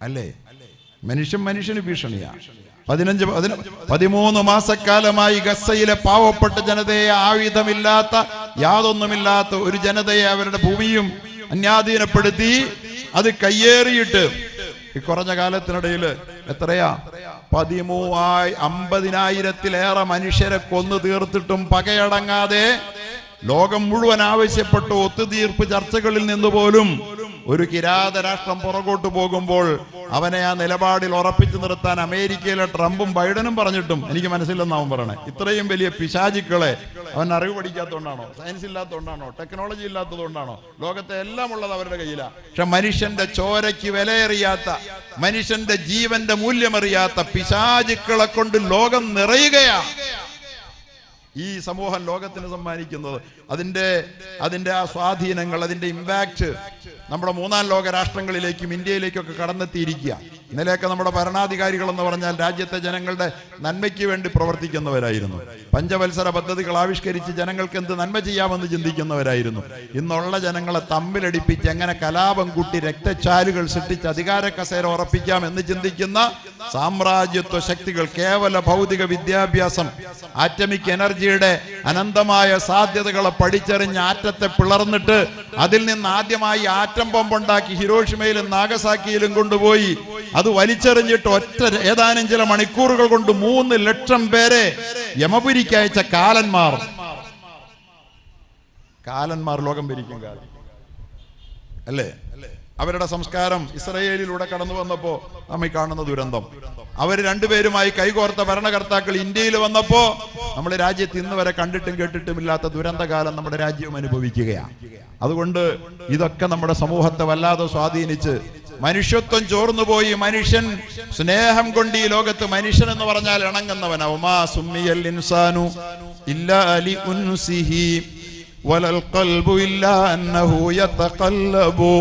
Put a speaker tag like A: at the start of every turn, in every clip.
A: അല്ലേ? മനുഷ്യൻ മനുഷ്യന് ഭീഷണിയാ. പതിനഞ്ച് പതിന പതിമൂന്ന് മാസക്കാലമായി ഗസയിലെ പാവപ്പെട്ട ജനതയെ ആയുധമില്ലാത്ത യാതൊന്നുമില്ലാത്ത ഒരു ജനതയെ അവരുടെ ഭൂമിയും അന്യാധീനപ്പെടുത്തി അത് കയ്യേറിയിട്ട് ഈ കുറഞ്ഞ കാലത്തിനിടയിൽ എത്രയാ? പതിമൂവായി അമ്പതിനായിരത്തിലേറെ മനുഷ്യരെ കൊന്നു തീർത്തിട്ടും പകയടങ്ങാതെ ലോകം മുഴുവൻ ആവശ്യപ്പെട്ട ഒത്തുതീർപ്പ് ചർച്ചകളിൽ നിന്ന് പോലും ഒരു കിരാത രാഷ്ട്രം പുറകോട്ട് പോകുമ്പോൾ അവനെ ആ നിലപാടിൽ ഉറപ്പിച്ചു നിർത്താൻ അമേരിക്കയിലെ ട്രംപും ബൈഡനും പറഞ്ഞിട്ടും എനിക്ക് മനസ്സിലെന്നാവും പറയണേ. ഇത്രയും വലിയ പിശാചിക്കളെ അവൻ അറിവ് പഠിക്കാത്തതുകൊണ്ടാണോ? സയൻസ് ഇല്ലാത്തതുകൊണ്ടാണോ? ടെക്നോളജി ഇല്ലാത്തതുകൊണ്ടാണോ? ലോകത്തെ എല്ലാം ഉള്ളത് അവരുടെ കയ്യിലാണ് പക്ഷെ മനുഷ്യന്റെ ചോരയ്ക്ക് വിലയേറിയാത്ത മനുഷ്യന്റെ ജീവന്റെ മൂല്യമറിയാത്ത പിശാചുക്കളെ കൊണ്ട് ലോകം നിറയുകയാണ് ഈ സമൂഹം ലോകത്തിന് സമ്മാനിക്കുന്നത്. അതിന്റെ അതിന്റെ ആ സ്വാധീനങ്ങൾ അതിന്റെ ഇമ്പാക്റ്റ് നമ്മുടെ മൂന്നാം ലോക രാഷ്ട്രങ്ങളിലേക്കും ഇന്ത്യയിലേക്കൊക്കെ കടന്നെത്തിയിരിക്കുക. ഇന്നലെയൊക്കെ നമ്മുടെ ഭരണാധികാരികൾ എന്ന് പറഞ്ഞാൽ രാജ്യത്തെ ജനങ്ങളുടെ നന്മയ്ക്ക് വേണ്ടി പ്രവർത്തിക്കുന്നവരായിരുന്നു. പഞ്ചവത്സര പദ്ധതികൾ ആവിഷ്കരിച്ച് ജനങ്ങൾക്ക് എന്ത് നന്മ ചെയ്യാമെന്ന് ചിന്തിക്കുന്നവരായിരുന്നു. ഇന്നുള്ള ജനങ്ങളെ തമ്മിലടിപ്പിച്ച് എങ്ങനെ കലാപം കൂട്ടി രക്തച്ചാലുകൾ സൃഷ്ടിച്ച് അധികാര കസേര ഉറപ്പിക്കാം എന്ന് ചിന്തിക്കുന്ന സാമ്രാജ്യത്വ ശക്തികൾ കേവല ഭൗതിക വിദ്യാഭ്യാസം ആറ്റമിക് എനർജിയുടെ അനന്തമായ സാധ്യതകളെ പഠിച്ചറിഞ്ഞ് ആറ്റത്തെ പിളർന്നിട്ട് അതിൽ നിന്ന് ആദ്യമായി ആറ്റം ബോംബുണ്ടാക്കി ഹിരോഷിമയിലും നാഗസാക്കിയിലും കൊണ്ടുപോയി. അത് വലിച്ചെറിഞ്ഞിട്ട് ഒറ്റ ഏതാനും ചില മണിക്കൂറുകൾ കൊണ്ട് മൂന്ന് ലക്ഷം പേരെ യമപുരിക്ക് അയച്ച കാലന്മാർ. കാലന്മാർ ലോകം ഭരിക്കും കാലം അല്ലേ? അവരുടെ സംസ്കാരം ഇസ്രയേലിലൂടെ കടന്നു വന്നപ്പോ നമ്മൾ കാണുന്ന ദുരന്തം. അവർ രണ്ടുപേരുമായി കൈകോർത്ത ഭരണകർത്താക്കൾ ഇന്ത്യയിൽ വന്നപ്പോ നമ്മുടെ രാജ്യത്ത് ഇന്ന് വരെ കണ്ടിട്ടും കേട്ടിട്ടും ഇല്ലാത്ത ദുരന്തകാലം നമ്മുടെ രാജ്യം അനുഭവിക്കുകയാണ് അതുകൊണ്ട് ഇതൊക്കെ നമ്മുടെ സമൂഹത്തെ വല്ലാതെ സ്വാധീനിച്ച് മനുഷ്യത്വം ചോർന്നുപോയി. മനുഷ്യൻ സ്നേഹം കൊണ്ട് ഈ ലോകത്ത് മനുഷ്യൻ എന്ന് പറഞ്ഞാൽ ഇണങ്ങുന്നവനാവുമാ സുമ്മിയൽ ഇൻസാനു അലി ഉൻസിഹി വലൽ ഖൽബു ഇല്ലാ അന്നഹു യതഖല്ലബു.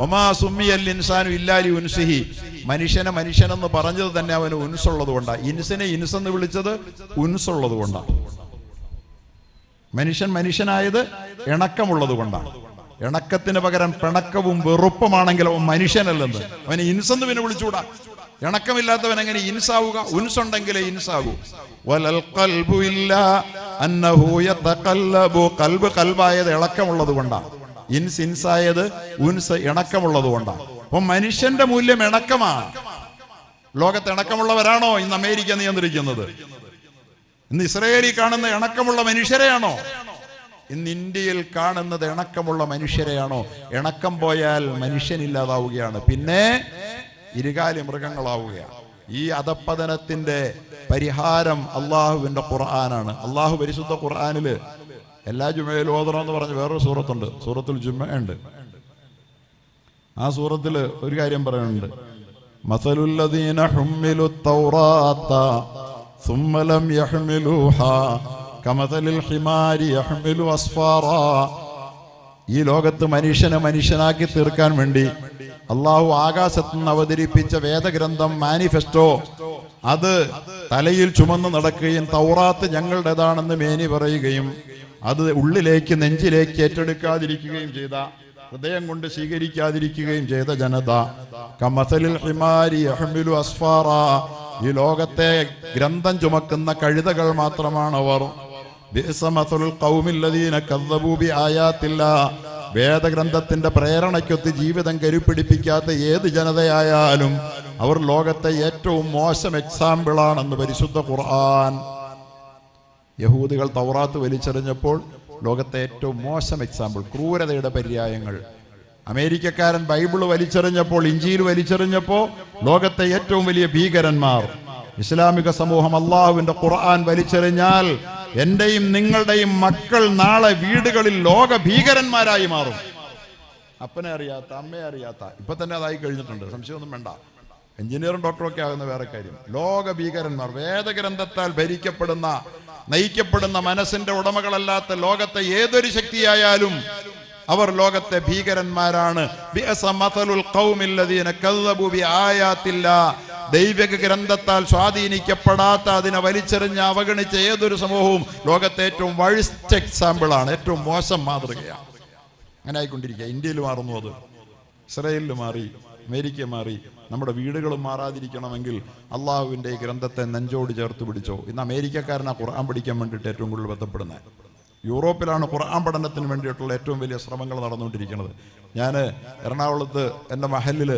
A: വമാ സുമ്മിയൽ ഇൻസാനു ഇല്ലാ ലി ഉൻസിഹി. മനുഷ്യനെ മനുഷ്യനെന്ന് പറഞ്ഞത് തന്നെ അവന് ഉൻസുള്ളത് കൊണ്ടാണ് ഇൻസിനെ ഇൻസെന്ന് വിളിച്ചത് ഉൻസുള്ളത് കൊണ്ടാണ് മനുഷ്യൻ മനുഷ്യനായത് ഇണക്കമുള്ളത് കൊണ്ടാണ് ഇണക്കത്തിന് പകരം പിണക്കവും വെറുപ്പുമാണെങ്കിൽ അവൻ മനുഷ്യനല്ലെന്ന്. അവനെ ഇൻസെന്ന് പിന്നെ വിളിച്ചുകൂടാ. ഇണക്കമില്ലാത്തവൻ എങ്ങനെ ഇൻസാവുക? ഉൻസുണ്ടെങ്കിലേ ഇൻസാവൂ. വലൽ ഖൽബു ഇല്ലാ അന്നഹു യതഖല്ലബു ഖൽബ് ഖൽബായത് ഇളക്കമുള്ളത് കൊണ്ടാണ് ഇൻസ് ഇൻസായത് ഉൻസ് ഇണക്കമുള്ളത് കൊണ്ടാണ് അപ്പൊ മനുഷ്യന്റെ മൂല്യം ഇണക്കമാണ്. ലോകത്ത് ഇണക്കമുള്ളവരാണോ? ഇന്ന് അമേരിക്ക നിയന്ത്രിക്കുന്നത്. ഇന്ന് ഇസ്രയേലിൽ കാണുന്ന ഇണക്കമുള്ള മനുഷ്യരെയാണോ? ഇന്ന് ഇന്ത്യയിൽ കാണുന്നത് ഇണക്കമുള്ള മനുഷ്യരെയാണോ? ഇണക്കം പോയാൽ മനുഷ്യനില്ലാതാവുകയാണ് പിന്നെ ഇരുകാലി മൃഗങ്ങളാവുകയാണ് ഈ അധപ്പതനത്തിന്റെ പരിഹാരം അള്ളാഹുവിന്റെ ഖുർആാനാണ്. അള്ളാഹു പരിശുദ്ധ ഖുർആാനിൽ എല്ലാ ജുമയിലും ഓതണം എന്ന് പറഞ്ഞ് വേറൊരു സൂറത്തുണ്ട്. സൂറത്തിൽ ജുമ ഉണ്ട്. ആ സൂറത്തിൽ ഒരു കാര്യം പറയുന്നുണ്ട് മസലുല്ലദീന ഹുമ്മിലു തൗറാത്ത സുമ്മലം യഹ്മിലുഹ കമതലിൽ ഹിമാരി യഹ്മിലു അസ്ഫാറ ഈ ലോകത്ത് മനുഷ്യനെ മനുഷ്യനാക്കി തീർക്കാൻ വേണ്ടി അള്ളാഹു ആകാശത്ത് നിന്ന് അവതരിപ്പിച്ച വേദഗ്രന്ഥം മാനിഫെസ്റ്റോ. അത് തലയിൽ ചുമന്ന് നടക്കുകയും തൗറാത്ത് ഞങ്ങളുടേതാണെന്ന് മേനി പറയുകയും അത് ഉള്ളിലേക്ക് നെഞ്ചിലേക്ക് ഏറ്റെടുക്കാതിരിക്കുകയും ചെയ്ത ഹൃദയം കൊണ്ട് സ്വീകരിക്കാതിരിക്കുകയും ചെയ്ത ജനത. കമസലിൽ ഹിമാരി അഹ്മിലു അസ്ഫാറ. ഈ ലോകത്തെ ഗ്രന്ഥം ചുമക്കുന്ന കഴുതകൾ മാത്രമാണ് അവർ. വേദഗ്രന്ഥത്തിന്റെ പ്രേരണയ്ക്കൊത്ത് ജീവിതം കരുപ്പിടിപ്പിക്കാത്ത ഏത് ജനതയായാലും അവർ ലോകത്തെ ഏറ്റവും മോശം എക്സാമ്പിളാണെന്ന് പരിശുദ്ധ ഖുർആൻ. യഹൂദികൾ തൗറാത്ത് വലിച്ചെറിഞ്ഞപ്പോൾ ലോകത്തെ ഏറ്റവും മോശം എക്സാമ്പിൾ ക്രൂരതയുടെ പര്യായങ്ങൾ. അമേരിക്കക്കാരൻ ബൈബിൾ വലിച്ചെറിഞ്ഞപ്പോൾ ഇഞ്ചിയിൽ വലിച്ചെറിഞ്ഞപ്പോൾ ലോകത്തെ ഏറ്റവും വലിയ ഭീകരന്മാർ. ഇസ്ലാമിക സമൂഹം അള്ളാഹുവിന്റെ ഖുർആൻ വലിച്ചെറിഞ്ഞാൽ എന്റെയും നിങ്ങളുടെയും മക്കൾ നാളെ വീടുകളിൽ ലോക ഭീകരന്മാരായി മാറും. അപ്പനെ അറിയാത്ത അമ്മയെ അറിയാത്ത ഇപ്പൊ തന്നെ അതായി കഴിഞ്ഞിട്ടുണ്ട്. സംശയമൊന്നും വേണ്ട. എഞ്ചിനീയറും ഡോക്ടറും ഒക്കെ ആകുന്ന വേറെ കാര്യം. ലോക ഭീകരന്മാർ വേദഗ്രന്ഥത്താൽ ഭരിക്കപ്പെടുന്ന നയിക്കപ്പെടുന്ന മനസ്സിന്റെ ഉടമകളല്ലാത്ത ലോകത്തെ ഏതൊരു ശക്തിയായാലും അവർ ലോകത്തെ ഭീകരന്മാരാണ്. ദൈവിക ഗ്രന്ഥത്താൽ സ്വാധീനിക്കപ്പെടാത്ത അതിനെ വലിച്ചെറിഞ്ഞ് അവഗണിച്ച ഏതൊരു സമൂഹവും ലോകത്തെ ഏറ്റവും വഴിസ്റ്റ് എക്സാമ്പിളാണ്. ഏറ്റവും മോശം മാതൃകയാണ്. അങ്ങനെ ആയിക്കൊണ്ടിരിക്കുക ഇന്ത്യയിൽ മാറുന്നു അത്. ഇസ്രയേലിൽ മാറി അമേരിക്ക മാറി. നമ്മുടെ വീടുകളും മാറാതിരിക്കണമെങ്കിൽ അള്ളാഹുവിന്റെ ഗ്രന്ഥത്തെ നെഞ്ചോട് ചേർത്ത് പിടിച്ചോ. ഇന്ന് അമേരിക്കക്കാരനാ ഖുർആൻ പഠിക്കാൻ വേണ്ടിയിട്ട് ഏറ്റവും കൂടുതൽ ബന്ധപ്പെടുന്നത്. യൂറോപ്പിലാണ് ഖുർആൻ പഠനത്തിന് വേണ്ടിയിട്ടുള്ള ഏറ്റവും വലിയ ശ്രമങ്ങൾ നടന്നുകൊണ്ടിരിക്കുന്നത്. ഞാൻ എറണാകുളത്ത് എന്റെ മഹലിൽ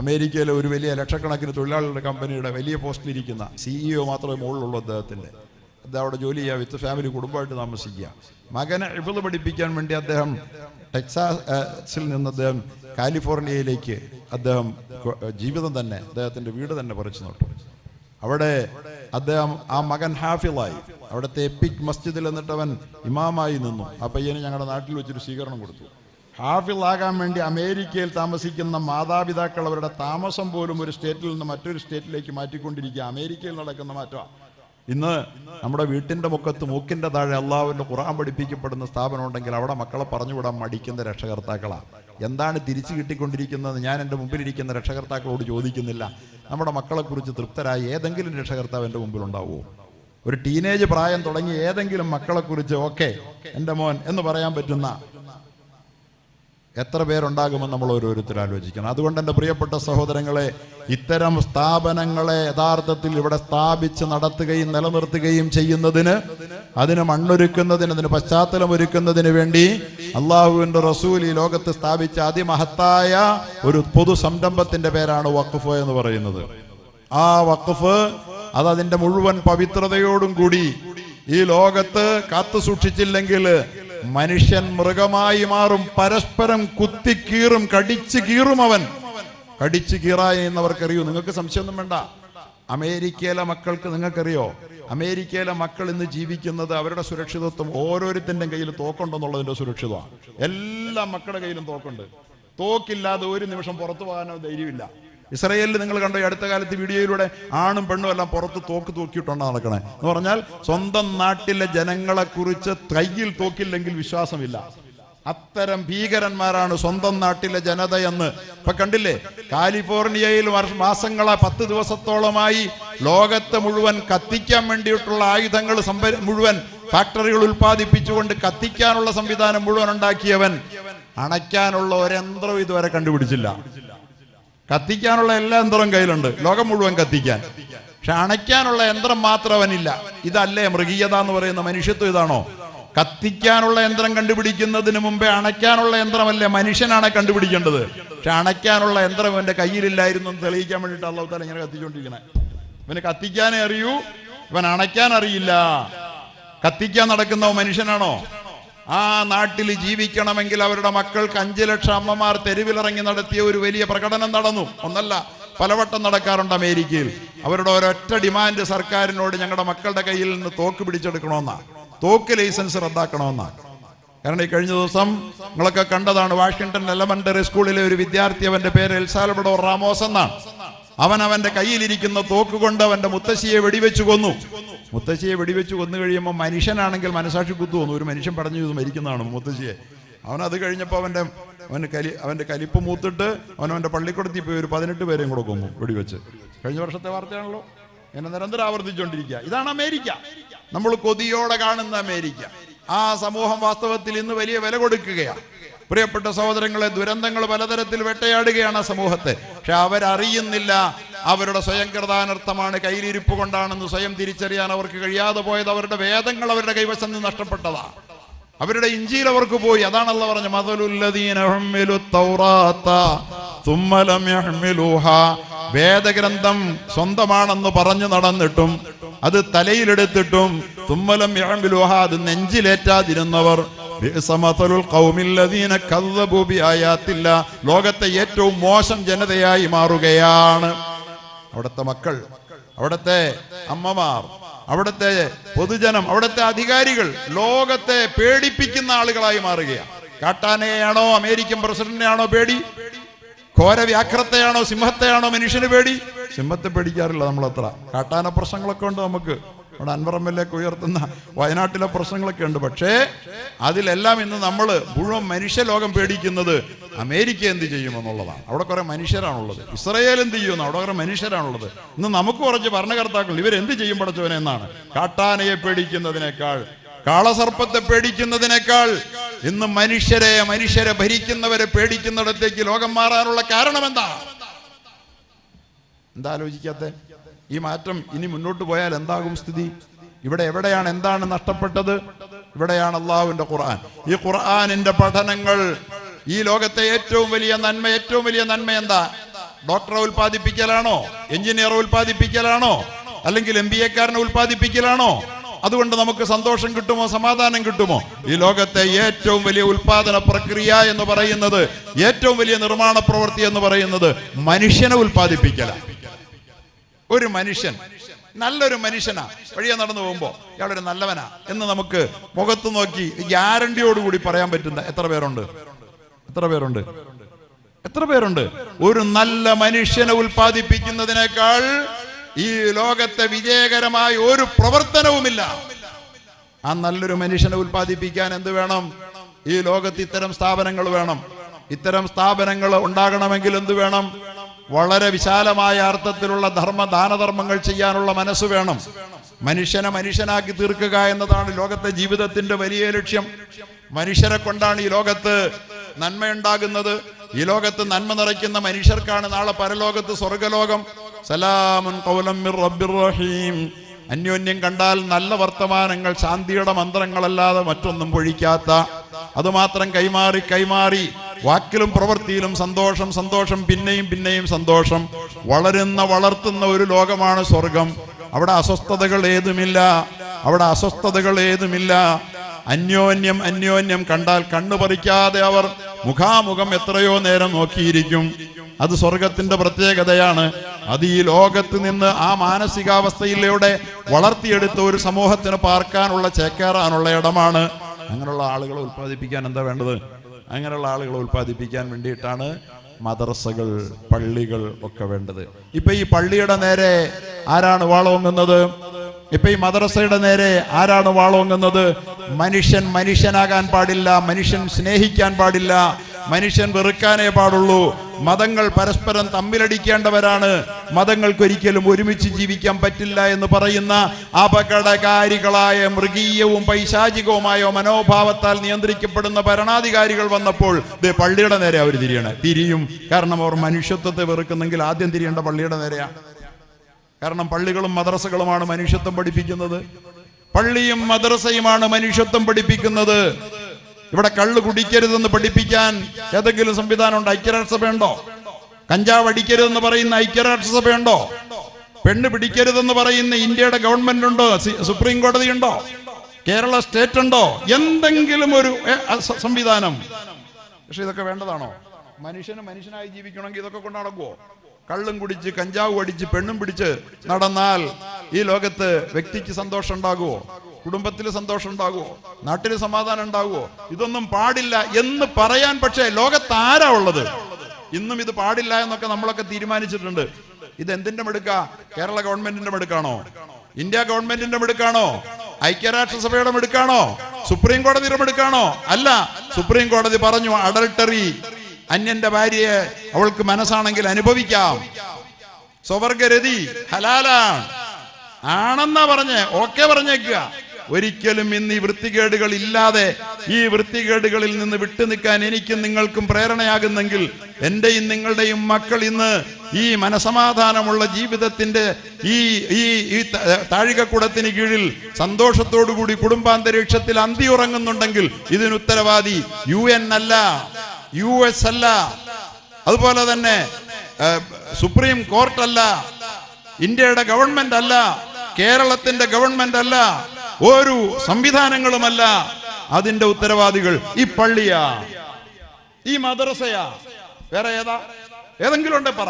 A: അമേരിക്കയിലെ ഒരു വലിയ ലക്ഷക്കണക്കിന് തൊഴിലാളികളുടെ കമ്പനിയുടെ വലിയ പോസ്റ്റിലിരിക്കുന്ന സിഇഒ മാത്രമേ മുകളിലുള്ളൂ അദ്ദേഹത്തിന്റെ അദ്ദേഹം അവിടെ ജോലി ചെയ്യുക വിത്ത് ഫാമിലി കുടുംബമായിട്ട് താമസിക്കുക. മകനെ എഴുപത് പഠിപ്പിക്കാൻ വേണ്ടി അദ്ദേഹം ടെക്സാസിൽ നിന്ന് അദ്ദേഹം കാലിഫോർണിയയിലേക്ക് അദ്ദേഹം ജീവിതം തന്നെ അദ്ദേഹത്തിന്റെ വീട് തന്നെ പറിച്ചു നട്ടു. അവിടെ അദ്ദേഹം ആ മകൻ ഹാഫിളായി. അവിടുത്തെ എപ്പിക് മസ്ജിദിൽ എന്നിട്ട് അവൻ ഇമാമായി നിന്നു. ആ പയ്യന് ഞങ്ങളുടെ നാട്ടിൽ വെച്ചൊരു സ്വീകരണം കൊടുത്തു. ഹാഫിൽ ഹാഫിളാകാൻ വേണ്ടി അമേരിക്കയിൽ താമസിക്കുന്ന മാതാപിതാക്കൾ അവരുടെ താമസം പോലും ഒരു സ്റ്റേറ്റിൽ നിന്ന് മറ്റൊരു സ്റ്റേറ്റിലേക്ക് മാറ്റിക്കൊണ്ടിരിക്കുക. അമേരിക്കയിൽ നടക്കുന്ന മാറ്റമാണ് ഇന്ന് നമ്മുടെ വീട്ടിന്റെ മുഖത്ത് മൂക്കിന്റെ താഴെ അള്ളാഹുവിന്റെ ഖുറാൻ പഠിപ്പിക്കപ്പെടുന്ന സ്ഥാപനം ഉണ്ടെങ്കിൽ അവിടെ മക്കളെ പറഞ്ഞുവിടാൻ മടിക്കുന്ന രക്ഷകർത്താക്കളാണ് എന്താണ് തിരിച്ചു കിട്ടിക്കൊണ്ടിരിക്കുന്നത്? ഞാൻ എന്റെ മുമ്പിലിരിക്കുന്ന രക്ഷകർത്താക്കളോട് ചോദിക്കുന്നില്ല. നമ്മുടെ മക്കളെക്കുറിച്ച് തൃപ്തരായ ഏതെങ്കിലും രക്ഷകർത്താവ് എന്റെ മുമ്പിൽ ഉണ്ടാവുമോ ഒരു ടീനേജ് പ്രായം തുടങ്ങി ഏതെങ്കിലും മക്കളെക്കുറിച്ച് ഓക്കെ എന്റെ മോൻ എന്ന് പറയാൻ പറ്റുന്ന എത്ര പേരുണ്ടാകുമെന്ന് നമ്മൾ ഓരോരുത്തർ ആലോചിക്കണം. അതുകൊണ്ട് എന്റെ പ്രിയപ്പെട്ട സഹോദരങ്ങളെ ഇത്തരം സ്ഥാപനങ്ങളെ യഥാർത്ഥത്തിൽ ഇവിടെ സ്ഥാപിച്ച് നടത്തുകയും നിലനിർത്തുകയും ചെയ്യുന്നതിന് അതിന് മണ്ണൊരുക്കുന്നതിന് അതിന് പശ്ചാത്തലം ഒരുക്കുന്നതിന് വേണ്ടി അള്ളാഹുവിന്റെ റസൂൽ ഈ ലോകത്ത് സ്ഥാപിച്ച അതിമഹത്തായ ഒരു പൊതു സംരംഭത്തിന്റെ പേരാണ് വഖഫ് എന്ന് പറയുന്നത്. ആ വഖഫ് അത് അതിന്റെ മുഴുവൻ പവിത്രതയോടും കൂടി ഈ ലോകത്ത് കാത്തു സൂക്ഷിച്ചില്ലെങ്കിൽ മനുഷ്യൻ മൃഗമായി മാറും പരസ്പരം കുത്തിക്കീറും കടിച്ചു കീറും അവൻ. കടിച്ചു കീറായി എന്നവർക്കറിയൂ. നിങ്ങൾക്ക് സംശയമൊന്നും വേണ്ട. അമേരിക്കയിലെ മക്കൾക്ക് നിങ്ങൾക്കറിയോ? അമേരിക്കയിലെ മക്കൾ ഇന്ന് ജീവിക്കുന്നത് അവരുടെ സുരക്ഷിതത്വം ഓരോരുത്തരുടെ കയ്യിൽ തോക്കുണ്ടെന്നുള്ളതിന്റെ സുരക്ഷിതമാണ്. എല്ലാ മക്കളുടെ കയ്യിലും തോക്കുണ്ട്. തോക്കില്ലാതെ ഒരു നിമിഷം പുറത്തു പോകാനോ ധൈര്യമില്ല. ഇസ്രയേലിൽ നിങ്ങൾ കണ്ടോ അടുത്ത കാലത്ത് വീഡിയോയിലൂടെ ആണും പെണ്ണും എല്ലാം പുറത്ത് തോക്ക് തൂക്കിയിട്ടാണ് നടക്കണേ. എന്ന് പറഞ്ഞാൽ സ്വന്തം നാട്ടിലെ ജനങ്ങളെ കുറിച്ച് കയ്യിൽ തോക്കില്ലെങ്കിൽ വിശ്വാസമില്ല. അത്തരം ഭീകരന്മാരാണ് സ്വന്തം നാട്ടിലെ ജനതയെന്ന് ഇപ്പൊ കണ്ടില്ലേ? കാലിഫോർണിയയിൽ മാസങ്ങളെ പത്ത് ദിവസത്തോളമായി ലോകത്ത് മുഴുവൻ കത്തിക്കാൻ വേണ്ടിയിട്ടുള്ള ആയുധങ്ങൾ മുഴുവൻ ഫാക്ടറികൾ ഉൽപ്പാദിപ്പിച്ചുകൊണ്ട് കത്തിക്കാനുള്ള സംവിധാനം മുഴുവൻ ഉണ്ടാക്കിയവൻ അണയ്ക്കാനുള്ള ഒരന്ത്രം ഇതുവരെ കണ്ടുപിടിച്ചില്ല. കത്തിക്കാനുള്ള എല്ലാ യന്ത്രവും കയ്യിലുണ്ട്. ലോകം മുഴുവൻ കത്തിക്കാൻ. പക്ഷെ അണയ്ക്കാനുള്ള യന്ത്രം മാത്രം അവനില്ല. ഇതല്ലേ മൃഗീയത എന്ന് പറയുന്ന മനുഷ്യത്വം ഇതാണോ? കത്തിക്കാനുള്ള യന്ത്രം കണ്ടുപിടിക്കുന്നതിന് മുമ്പേ അണയ്ക്കാനുള്ള യന്ത്രമല്ലേ മനുഷ്യനാണ് കണ്ടുപിടിക്കേണ്ടത്? പക്ഷെ അണയ്ക്കാനുള്ള യന്ത്രം അവന്റെ കയ്യിലില്ലായിരുന്നു എന്ന് തെളിയിക്കാൻ വേണ്ടിയിട്ട് അള്ളാഹു താല ഇങ്ങനെ കത്തിച്ചുകൊണ്ടിരിക്കണേ ഇവന് കത്തിക്കാനേ അറിയൂ ഇവൻ അണയ്ക്കാൻ അറിയില്ല. കത്തിക്കാൻ നടക്കുന്ന മനുഷ്യനാണോ? ആ നാട്ടിൽ ജീവിക്കണമെങ്കിൽ അവരുടെ മക്കൾക്ക് അഞ്ചു ലക്ഷം അമ്മമാർ തെരുവിലിറങ്ങി നടത്തിയ ഒരു വലിയ പ്രകടനം നടന്നു. ഒന്നല്ല പലവട്ടം നടക്കാറുണ്ട് അമേരിക്കയിൽ. അവരുടെ ഒരൊറ്റ ഡിമാൻഡ് സർക്കാരിനോട് ഞങ്ങളുടെ മക്കളുടെ കയ്യിൽ നിന്ന് തോക്ക് പിടിച്ചെടുക്കണമെന്നാ. തോക്ക് ലൈസൻസ് റദ്ദാക്കണമെന്നാ. കാരണം ഈ കഴിഞ്ഞ ദിവസം നിങ്ങളൊക്കെ കണ്ടതാണ് വാഷിങ്ടൺ എലമെന്ററി സ്കൂളിലെ ഒരു വിദ്യാർത്ഥി അവന്റെ പേര് എൽസാലബഡോ റാമോസ് എന്നാണ്. അവൻ അവന്റെ കയ്യിലിരിക്കുന്ന തോക്ക് കൊണ്ട് അവന്റെ മുത്തശ്ശിയെ വെടിവെച്ചു കൊന്നു. മുത്തശ്ശിയെ വെടിവെച്ച് കൊന്നു കഴിയുമ്പോൾ മനുഷ്യനാണെങ്കിൽ മനസാക്ഷി കുത്തു വന്നു. ഒരു മനുഷ്യൻ പറഞ്ഞു ചെയ്തു മരിക്കുന്നതാണ് മുത്തശ്ശിയെ. അവൻ അത് കഴിഞ്ഞപ്പോൾ അവന്റെ അവന് കലി അവന്റെ കലിപ്പ് മൂത്തിട്ട് അവൻ അവന്റെ പള്ളിക്കൂടത്തിൽ പോയി ഒരു പതിനെട്ട് പേരെയും കൂടെ കൊന്നു വെടിവെച്ച്. കഴിഞ്ഞ വർഷത്തെ വാർത്തയാണല്ലോ. എന്നെ നിരന്തരം ആവർത്തിച്ചുകൊണ്ടിരിക്കുക ഇതാണ് അമേരിക്ക. നമ്മൾ കൊതിയോടെ കാണുന്ന അമേരിക്ക. ആ സമൂഹം വാസ്തവത്തിൽ ഇന്ന് വലിയ വില കൊടുക്കുകയാണ് പ്രിയപ്പെട്ട സഹോദരങ്ങളെ ദുരന്തങ്ങൾ പലതരത്തിൽ വെട്ടയാടുകയാണ് ആ സമൂഹത്തെ. പക്ഷെ അവരറിയുന്നില്ല അവരുടെ സ്വയം കൃതാനർത്ഥമാണ് കയ്യിലിരിപ്പ് കൊണ്ടാണെന്ന് സ്വയം തിരിച്ചറിയാൻ അവർക്ക് കഴിയാതെ പോയത്. അവരുടെ വേദങ്ങൾ അവരുടെ കൈവശം നിന്ന് നഷ്ടപ്പെട്ടതാണ് അവരുടെ ഇഞ്ചിയിൽ അവർക്ക് പോയി. അതാണല്ലോ പറഞ്ഞ വേദഗ്രന്ഥം സ്വന്തമാണെന്ന് പറഞ്ഞു നടന്നിട്ടും അത് തലയിലെടുത്തിട്ടും തുമ്മലം അത് നെഞ്ചിലേറ്റാതിരുന്നവർ ലോകത്തെ ഏറ്റവും മോശം ജനതയായി മാറുകയാണ്. അവിടുത്തെ മക്കൾ അവിടുത്തെ അമ്മമാർ അവിടുത്തെ പൊതുജനം അവിടുത്തെ അധികാരികൾ ലോകത്തെ പേടിപ്പിക്കുന്ന ആളുകളായി മാറുകയാണ്. കാട്ടാനയാണോ അമേരിക്കൻ പ്രസിഡന്റിനെയാണോ പേടി? ഘോര വ്യാഘ്രത്തെയാണോ സിംഹത്തെയാണോ മനുഷ്യന് പേടി? സിംഹത്തെ പേടിക്കാറില്ല നമ്മളത്ര. കാട്ടാന പ്രശ്നങ്ങളൊക്കെ ഉണ്ട് നമുക്ക്. നമ്മുടെ എ ഉയർത്തുന്ന വയനാട്ടിലെ പ്രശ്നങ്ങളൊക്കെ ഉണ്ട്. പക്ഷേ അതിലെല്ലാം ഇന്ന് നമ്മൾ മുഴുവൻ മനുഷ്യലോകം പേടിക്കുന്നത് അമേരിക്ക എന്ത് ചെയ്യുമെന്നുള്ളതാണ്. അവിടെ കുറെ മനുഷ്യരാണുള്ളത്. ഇസ്രയേൽ എന്ത് ചെയ്യുമെന്ന് അവിടെ കുറെ മനുഷ്യരാണുള്ളത്. ഇന്ന് നമുക്ക് കുറച്ച് ഭരണകർത്താക്കൾ ഇവരെന്ത് ചെയ്യും പടച്ചവനെ എന്നാണ്. കാട്ടാനയെ പേടിക്കുന്നതിനേക്കാൾ കാളസർപ്പത്തെ പേടിക്കുന്നതിനേക്കാൾ ഇന്ന് മനുഷ്യരെ മനുഷ്യരെ ഭരിക്കുന്നവരെ പേടിക്കുന്നിടത്തേക്ക് ലോകം മാറാനുള്ള കാരണം എന്താ എന്താ ആലോചിക്കാത്ത? ഈ മാറ്റം ഇനി മുന്നോട്ട് പോയാൽ എന്താകും സ്ഥിതി? ഇവിടെ എവിടെയാണ് എന്താണ് നഷ്ടപ്പെട്ടത്? ഇവിടെയാണ് അള്ളാഹുവിന്റെ ഖുർആൻ. ഈ ഖുർആാനിന്റെ പഠനങ്ങൾ ഈ ലോകത്തെ ഏറ്റവും വലിയ നന്മ ഏറ്റവും വലിയ നന്മ എന്താ? ഡോക്ടറെ ഉൽപ്പാദിപ്പിക്കലാണോ? എഞ്ചിനീയറെ ഉൽപ്പാദിപ്പിക്കലാണോ? അല്ലെങ്കിൽ എം ബി എക്കാരനെ ഉൽപ്പാദിപ്പിക്കലാണോ? അതുകൊണ്ട് നമുക്ക് സന്തോഷം കിട്ടുമോ സമാധാനം കിട്ടുമോ? ഈ ലോകത്തെ ഏറ്റവും വലിയ ഉൽപാദന പ്രക്രിയ എന്ന് പറയുന്നത് ഏറ്റവും വലിയ നിർമ്മാണ പ്രവൃത്തി എന്ന് പറയുന്നത് മനുഷ്യനെ ഉൽപ്പാദിപ്പിക്കല ഒരു മനുഷ്യൻ നല്ലൊരു മനുഷ്യനാ. വഴിയെ നടന്നു പോകുമ്പോ ഇയാളൊരു നല്ലവനാ എന്ന് നമുക്ക് മുഖത്ത് നോക്കി ഗ്യാരണ്ടിയോടുകൂടി പറയാൻ പറ്റുന്ന എത്ര പേരുണ്ട്? എത്ര പേരുണ്ട്? എത്ര പേരുണ്ട്? ഒരു നല്ല മനുഷ്യനെ ഉൽപ്പാദിപ്പിക്കുന്നതിനേക്കാൾ ഈ ലോകത്തെ വിജയകരമായ ഒരു പ്രവർത്തനവുമില്ല. ആ നല്ലൊരു മനുഷ്യനെ ഉൽപ്പാദിപ്പിക്കാൻ എന്ത് വേണം? ഈ ലോകത്ത് ഇത്തരം സ്ഥാപനങ്ങൾ വേണം. ഇത്തരം സ്ഥാപനങ്ങൾ ഉണ്ടാകണമെങ്കിൽ എന്ത് വേണം? വളരെ വിശാലമായ അർത്ഥത്തിലുള്ള ധർമ്മ ദാനധർമ്മങ്ങൾ ചെയ്യാനുള്ള മനസ്സ് വേണം. മനുഷ്യനെ മനുഷ്യനാക്കി തീർക്കുക എന്നതാണ് ലോകത്തെ ജീവിതത്തിന്റെ വലിയ ലക്ഷ്യം. മനുഷ്യരെ കൊണ്ടാണ് ഈ ലോകത്ത് നന്മയുണ്ടാകുന്നത്. ഈ ലോകത്ത് നന്മ നിറയ്ക്കുന്ന മനുഷ്യർക്കാണ് നാളെ പരലോകത്ത് സ്വർഗലോകം. സലാമുൻ റഹീം. അന്യോന്യം കണ്ടാൽ നല്ല വർത്തമാനങ്ങൾ ശാന്തിയുടെ മന്ത്രങ്ങളല്ലാതെ മറ്റൊന്നും പൊഴിക്കാത്ത. അതുമാത്രം കൈമാറി കൈമാറി വാക്കിലും പ്രവൃത്തിയിലും സന്തോഷം സന്തോഷം പിന്നെയും പിന്നെയും സന്തോഷം. വളരുന്ന വളർത്തുന്ന ഒരു ലോകമാണ് സ്വർഗം. അവിടെ അസ്വസ്ഥതകൾ ഏതുമില്ല. അവിടെ അസ്വസ്ഥതകൾ ഏതുമില്ല. അന്യോന്യം അന്യോന്യം കണ്ടാൽ കണ്ണു പറിക്കാതെ അവർ മുഖാമുഖം എത്രയോ നേരം നോക്കിയിരിക്കും. അത് സ്വർഗത്തിന്റെ പ്രത്യേകതയാണ്. അത് ഈ ലോകത്ത് നിന്ന് ആ മാനസികാവസ്ഥയിലൂടെ വളർത്തിയെടുത്ത ഒരു സമൂഹത്തിന് പാർക്കാനുള്ള ചേക്കേറാനുള്ള ഇടമാണ്. അങ്ങനെയുള്ള ആളുകളെ ഉത്പാദിപ്പിക്കാൻ എന്താ വേണ്ടത്? അങ്ങനെയുള്ള ആളുകളെ ഉൽപ്പാദിപ്പിക്കാൻ വേണ്ടിയിട്ടാണ് മദർസകൾ പള്ളികൾ ഒക്കെ വേണ്ടത്. ഇപ്പൊ ഈ പള്ളിയുടെ നേരെ ആരാണ് വാളോങ്ങുന്നത്? ഇപ്പൊ ഈ മദ്രസയുടെ നേരെ ആരാണ് വാളോങ്ങുന്നത്? മനുഷ്യൻ മനുഷ്യനാകാൻ പാടില്ല മനുഷ്യൻ സ്നേഹിക്കാൻ പാടില്ല മനുഷ്യൻ വെറുക്കാനേ പാടുള്ളൂ മതങ്ങൾ പരസ്പരം തമ്മിലടിക്കേണ്ടവരാണ്. മതങ്ങൾക്കൊരിക്കലും ഒരുമിച്ച് ജീവിക്കാൻ പറ്റില്ല എന്ന് പറയുന്ന അപകടകാരികളായ മൃഗീയവും പൈശാചികവുമായ മനോഭാവത്താൽ നിയന്ത്രിക്കപ്പെടുന്ന ഭരണാധികാരികൾ വന്നപ്പോൾ പള്ളിയുടെ നേരെ അവർ തിരിയണേ. തിരിയും. കാരണം അവർ മനുഷ്യത്വത്തെ വെറുക്കുന്നെങ്കിൽ ആദ്യം തിരിയേണ്ട പള്ളിയുടെ നേരെയാ. കാരണം പള്ളികളും മദ്രസകളുമാണ് മനുഷ്യത്വം പഠിപ്പിക്കുന്നത്. പള്ളിയും മദ്രസയുമാണ് മനുഷ്യത്വം പഠിപ്പിക്കുന്നത്. ഇവിടെ കള്ള് കുടിക്കരുതെന്ന് പഠിപ്പിക്കാൻ ഏതെങ്കിലും സംവിധാനം ഉണ്ടോ? ഐക്യരാഷ്ട്രസഭയുണ്ടോ? കഞ്ചാവ് അടിക്കരുതെന്ന് പറയുന്ന ഐക്യരാഷ്ട്രസഭയുണ്ടോ? പെണ്ണ് പിടിക്കരുതെന്ന് പറയുന്ന ഇന്ത്യയുടെ ഗവൺമെന്റ് ഉണ്ടോ സുപ്രീം കോടതി ഉണ്ടോ കേരള സ്റ്റേറ്റ് ഉണ്ടോ എന്തെങ്കിലും ഒരു സംവിധാനം. പക്ഷെ ഇതൊക്കെ വേണ്ടതാണോ? മനുഷ്യന് മനുഷ്യനായി ജീവിക്കണമെങ്കിൽ ഇതൊക്കെ കൊണ്ട് നടക്കുവോ? കള്ളും കുടിച്ച് കഞ്ചാവ് അടിച്ച് പെണ്ണും പിടിച്ച് നടന്നാൽ ഈ ലോകത്ത് വ്യക്തിക്ക് സന്തോഷം ഉണ്ടാകുവോ? കുടുംബത്തിൽ സന്തോഷം ഉണ്ടാകുവോ? നാട്ടിൽ സമാധാനം ഉണ്ടാകുമോ ഇതൊന്നും പാടില്ല എന്ന് പറയാൻ പക്ഷേ ലോകത്ത് ആരാ ഉള്ളത്? ഇന്നും ഇത് പാടില്ല എന്നൊക്കെ നമ്മളൊക്കെ തീരുമാനിച്ചിട്ടുണ്ട്. ഇത് എന്തിന്റെ മെടുക്ക? കേരള ഗവൺമെന്റിന്റെ മെടുക്കാണോ? ഇന്ത്യ ഗവൺമെന്റിന്റെ മെടുക്കാണോ? ഐക്യരാഷ്ട്രസഭയുടെ മെടുക്കാണോ? സുപ്രീം കോടതിയുടെ മെടുക്കാണോ? അല്ല സുപ്രീം കോടതി പറഞ്ഞു അഡൾട്ടറി അന്യന്റെ ഭാര്യയെ അവൾക്ക് മനസ്സാണെങ്കിൽ അനുഭവിക്കാം. സ്വവർഗരതി ഹലാലാണ്. ആണെന്നാ പറഞ്ഞേ ഓക്കെ പറഞ്ഞേക്കുക. ഒരിക്കലും ഇന്ന് ഈ വൃത്തികേടുകൾ ഇല്ലാതെ ഈ വൃത്തികേടുകളിൽ നിന്ന് വിട്ടു നിൽക്കാൻ എനിക്കും നിങ്ങൾക്കും പ്രേരണയാകുന്നെങ്കിൽ എന്റെയും നിങ്ങളുടെയും മക്കൾ ഇന്ന് ഈ മനസമാധാനമുള്ള ജീവിതത്തിന്റെ ഈ ഈ ഈ താഴികക്കുടത്തിന് കീഴിൽ സന്തോഷത്തോടുകൂടി കുടുംബാന്തരീക്ഷത്തിൽ അന്തി ഉറങ്ങുന്നുണ്ടെങ്കിൽ ഇതിന് ഉത്തരവാദി യു എൻ അല്ല യു എസ് അല്ല. അതുപോലെ തന്നെ സുപ്രീം കോർട്ടല്ല ഇന്ത്യയുടെ ഗവൺമെന്റ് അല്ല കേരളത്തിന്റെ ഗവൺമെന്റ് അല്ല ഒരു സംവിധാനങ്ങളുമല്ല. അതിന്റെ ഉത്തരവാദികൾ ഈ പള്ളിയാ. ഈ മദ്രസയാ. വേറെ ഏതാ? ഏതെങ്കിലും ഉണ്ടേ പറ.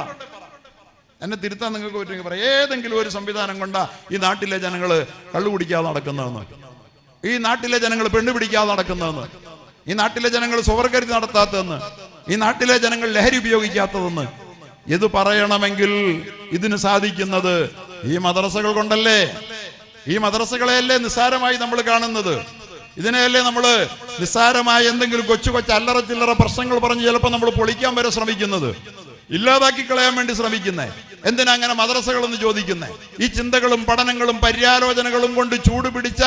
A: എന്നെ തിരുത്താൻ നിങ്ങൾക്ക് പറ്റുമെങ്കിൽ പറയാം ഏതെങ്കിലും ഒരു സംവിധാനം കൊണ്ടാ ഈ നാട്ടിലെ ജനങ്ങൾ കള്ളു കുടിക്കാതെ നടക്കുന്നതെന്ന്. ഈ നാട്ടിലെ ജനങ്ങൾ പെണ്ണു പിടിക്കാതെ നടക്കുന്നതെന്ന്. ഈ നാട്ടിലെ ജനങ്ങൾ സ്വവർഗരുതി നടത്താത്തതെന്ന്. ഈ നാട്ടിലെ ജനങ്ങൾ ലഹരി ഉപയോഗിക്കാത്തതെന്ന്. ഇത് പറയണമെങ്കിൽ ഇതിന് സാധിക്കുന്നത് ഈ മദ്രസകൾ കൊണ്ടല്ലേ? ഈ മദ്രസകളെയല്ലേ നിസ്സാരമായി നമ്മൾ കാണുന്നത്? ഇതിനെയല്ലേ നമ്മൾ നിസ്സാരമായ എന്തെങ്കിലും കൊച്ചു കൊച്ചു അല്ലറ ചില്ലറ പ്രശ്നങ്ങൾ പറഞ്ഞ് ചിലപ്പോൾ നമ്മൾ പൊളിക്കാൻ വരെ ശ്രമിക്കുന്നത്. ഇല്ലാതാക്കി കളയാൻ വേണ്ടി ശ്രമിക്കുന്നേ. എന്തിനാ അങ്ങനെ മദ്രസകൾ എന്ന് ചോദിക്കുന്നേ? ഈ ചിന്തകളും പഠനങ്ങളും പര്യാലോചനകളും കൊണ്ട് ചൂട് പിടിച്ച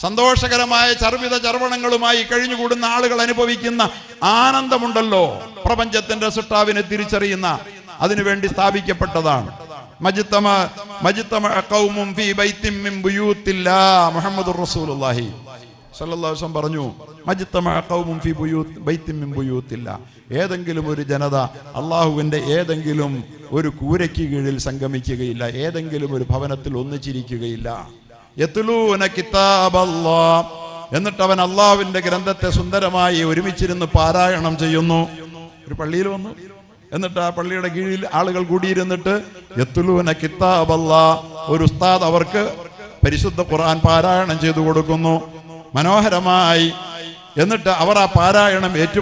A: സന്തോഷകരമായ ചർവിത ചർവണങ്ങളുമായി കഴിഞ്ഞുകൂടുന്ന ആളുകൾ അനുഭവിക്കുന്ന ആനന്ദമുണ്ടല്ലോ. പ്രപഞ്ചത്തിന്റെ സൃഷ്ടാവിനെ തിരിച്ചറിയുന്ന അതിനുവേണ്ടി സ്ഥാപിക്കപ്പെട്ടതാണ്. പറഞ്ഞു ഏതെങ്കിലും ഒരു ജനത അള്ളാഹുവിന്റെ ഏതെങ്കിലും ഒരു കൂരയ്ക്ക് കീഴിൽ സംഗമിക്കുകയില്ല ഏതെങ്കിലും ഒരു ഭവനത്തിൽ ഒന്നിച്ചിരിക്കുകയില്ല. എന്നിട്ട് അവൻ അള്ളാഹുവിന്റെ ഗ്രന്ഥത്തെ സുന്ദരമായി ഒരുമിച്ചിരുന്ന് പാരായണം ചെയ്യുന്നു. ഒരു പള്ളിയിൽ വന്നു. എന്നിട്ട് ആ പള്ളിയുടെ കീഴിൽ ആളുകൾ കൂടിയിരുന്നിട്ട് എത്തുലൂന കിതാബല്ല. ഒരു ഉസ്താദ് അവർക്ക് പരിശുദ്ധ ഖുർആൻ പാരായണം ചെയ്തു കൊടുക്കുന്നു. മനോഹരമായി. എന്നിട്ട് അവർ ആ പാരായണം ഏറ്റു